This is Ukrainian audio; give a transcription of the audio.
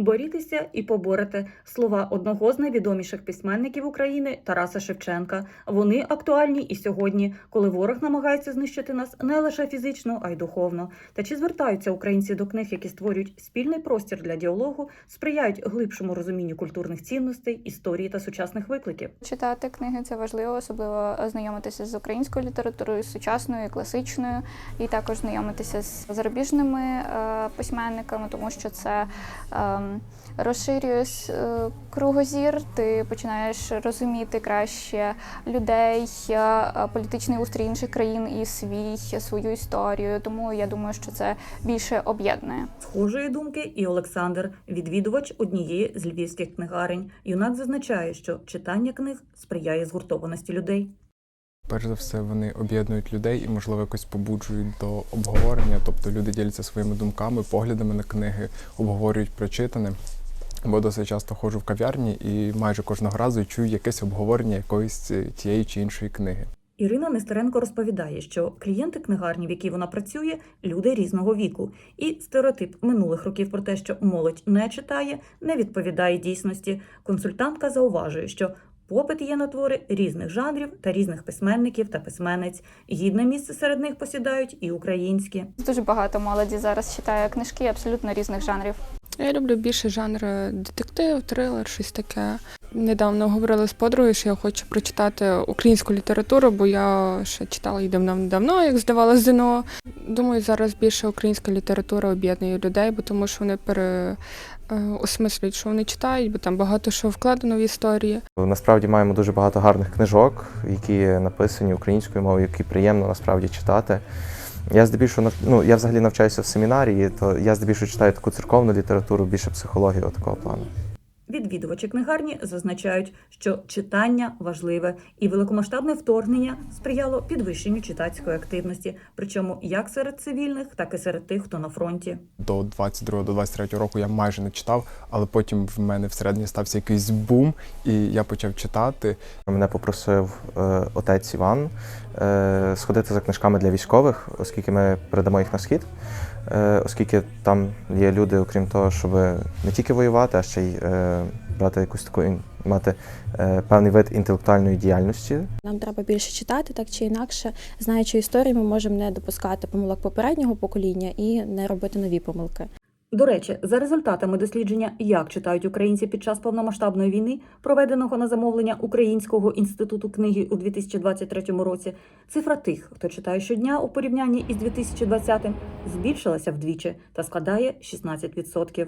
Борітеся і поборете слова одного з найвідоміших письменників України Тараса Шевченка. Вони актуальні і сьогодні, коли ворог намагається знищити нас не лише фізично, а й духовно. Та чи звертаються українці до книг, які створюють спільний простір для діалогу, сприяють глибшому розумінню культурних цінностей, історії та сучасних викликів? Читати книги це важливо, особливо знайомитися з українською літературою, сучасною, класичною, і також знайомитися з зарубіжними е, письменниками, тому що це е, розширює е, кругозір. Ти починаєш розуміти краще людей, е, політичний устрій інших країн і свій свою історію. Тому я думаю, що це більше об'єднує. Схожої думки і Олександр, відвідувач однієї з львівських книгарень. Юнак зазначає, що читання книг сприяє згуртованості людей. Перш за все, вони об'єднують людей і, можливо, якось побуджують до обговорення. Тобто люди діляться своїми думками, поглядами на книги, обговорюють прочитане. Бо досить часто ходжу в кав'ярні і майже кожного разу чую якесь обговорення якоїсь е, тієї чи іншої книги. Ірина Нестеренко розповідає, що клієнти книгарні, в якій вона працює, люди різного віку, і стереотип минулих років про те, що молодь не читає, не відповідає дійсності. Консультантка зауважує, що попит є на твори різних жанрів та різних письменників та письменниць. Гідне місце серед них посідають і українські. Дуже багато молоді зараз читає книжки абсолютно різних жанрів. Я люблю більше жанр детектив, трилер, щось таке. Недавно говорила з подругою, що я хочу прочитати українську літературу, бо я ще читала її давно-давно, як здавала ЗНО. Думаю, зараз більше українська література об'єднує людей, бо тому що вони переосмислюють, що вони читають, бо там багато що вкладено в історії. Насправді маємо дуже багато гарних книжок, які написані українською мовою, які приємно насправді читати. Я здебільшого ну, я взагалі навчаюся в семінарії, то я здебільшого читаю таку церковну літературу, більше психологію такого плану. Відвідувачі книгарні зазначають, що читання важливе і великомасштабне вторгнення сприяло підвищенню читацької активності, причому як серед цивільних, так і серед тих, хто на фронті. До 22 до 23 року я майже не читав, але потім в мене всередині стався якийсь бум, і я почав читати. Мене попросив е, отець Іван е, сходити за книжками для військових, оскільки ми передамо їх на схід. Е, оскільки там є люди, окрім того, щоб не тільки воювати, а ще й е, брати якусь таку мати е, певний вид інтелектуальної діяльності, Нам треба більше читати, так чи інакше, знаючи історію, ми можемо не допускати помилок попереднього покоління і не робити нові помилки. До речі, за результатами дослідження, як читають українці під час повномасштабної війни, проведеного на замовлення Українського інституту книги у 2023 році, цифра тих, хто читає щодня у порівнянні із 2020, збільшилася вдвічі та складає 16%.